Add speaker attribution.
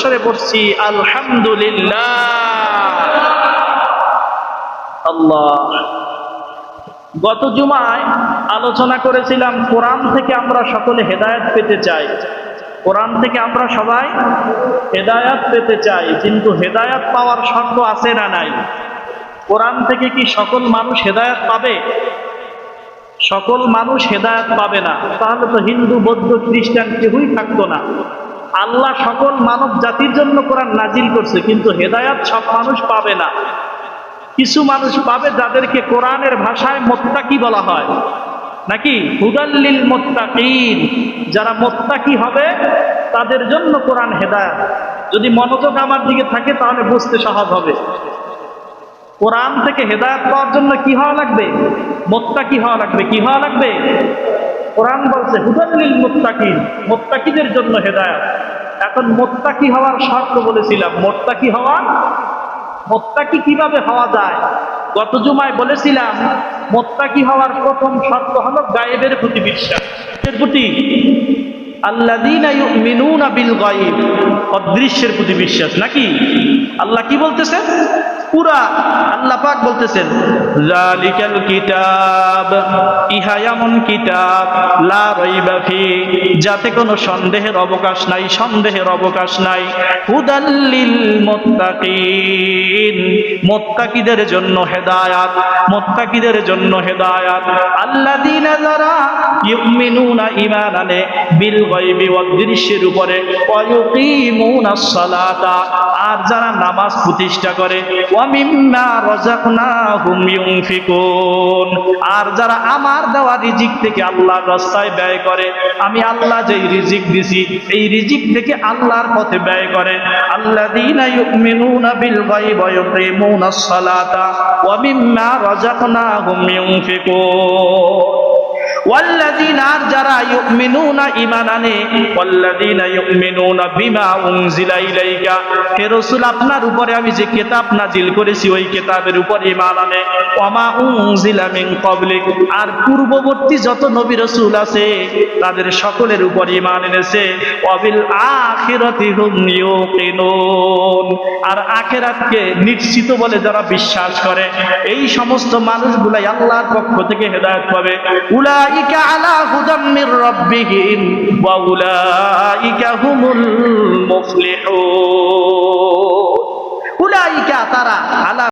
Speaker 1: সরে পড়ছি, আলহামদুলিল্লাহ। গত জুমায় আলোচনা করেছিলাম, কোরআন থেকে আমরা সকলে হেদায়ত পেতে চাই। কোরআন থেকে আমরা সবাই হেদায়াত পেতে চাই, কিন্তু হেদায়াত পাওয়ার শর্ত আছে না নাই? কোরআন থেকে কি সকল মানুষ হেদায়াত পাবে? সকল মানুষ হেদায়াত পাবে না। তাহলে তো হিন্দু, বৌদ্ধ, খ্রিস্টান কেউই থাকতো না। আল্লাহ সকল মানব জাতির জন্য কোরআন নাজিল করছে, কিন্তু হেদায়াত সব মানুষ পাবে না। কিছু মানুষ পাবে যাদেরকে কোরআনের ভাষায় মোত্তাকি বলা হয়। নাকি? হুদাল্লিল মোত্তাকিন। যারা মোত্তাকি হবে, তাদের জন্য কোরআন হেদায়াত। যদি মনোযোগ আমার দিকে থাকে, তাহলে বুঝতে সহজ হবে। কোরআন থেকে হেদায়াত পাওয়ার জন্য কি হওয়া লাগবে? মোত্তাকি হওয়া লাগবে। কি হওয়া লাগবে? কোরআন বলছে হুদাল্লিল মোত্তাকিন, মোত্তাকিদের জন্য হেদায়াত। এখন মোত্তাকি হওয়ার শর্ত বলেছিলাম। মোত্তাকি হওয়া, মোত্তাকি কীভাবে হওয়া যায়? গত জুমায় বলেছিলাম, মোত্তাকি হওয়ার প্রথম শর্ত হলো গায়েবের প্রতি বিশ্বাস। এর প্রতি গায়ব, অদৃশ্যের প্রতি বিশ্বাস। নাকি? আল্লাহ কি বলতেছেন? পুরা আল্লাহ পাক বলতেছেন, জালিকাল কিতাব, ইহা এমন কিতাব, লা রাইবা ফি যাতে কোনো সন্দেহের অবকাশ নাই, সন্দেহের অবকাশ নাই। হুদাল্লিল মুত্তাকিন, মুত্তাকিদের জন্য হেদায়াত, মুত্তাকিদের জন্য হেদায়াত। আল্লাযীনা যারা ইউমিনুনা ঈমান আনে বিল গায়বি ওয়াদ দৃশ্যের উপরে, ওয়া ইউকিমুনাস সালাতা। আর যারা নামাজ প্রতিষ্ঠা করে আর যারা আমার দেওয়া রিজিক থেকে আল্লাহর রাস্তায় ব্যয় করে, আমি আল্লাহ যেই রিজিক দিছি, এই রিজিক থেকে আল্লাহর পথে ব্যয় করে। আল্লাযীনা ইউমিনুনা والذين আর যারা ইউমিনুনা ঈমান আনে والذين يؤمنون بما انزل اليك হে রাসূল আপনার উপরে আমি যে কিতাব নাজিল করেছি ওই কিতাবের উপর ঈমান আনে ওয়ামা উনজিলা মিন ক্বাবলিক আর পূর্ববর্তী যত নবী রাসূল আছে তাদের সকলের উপর ঈমান এনেছে ওয়াবিল আখিরাতি হুম ইউকিনুন আর আখিরাতকে নিশ্চিত বলে যারা বিশ্বাস করে এই সমস্ত মানুষগুলাই আল্লাহর পক্ষ থেকে হেদায়েত পাবে উলাইকা আলা হুদাম মির রাব্বিহিম ওয়া উলাইকা হুমুল মুফলিহুন। উলাইকা তারা আলা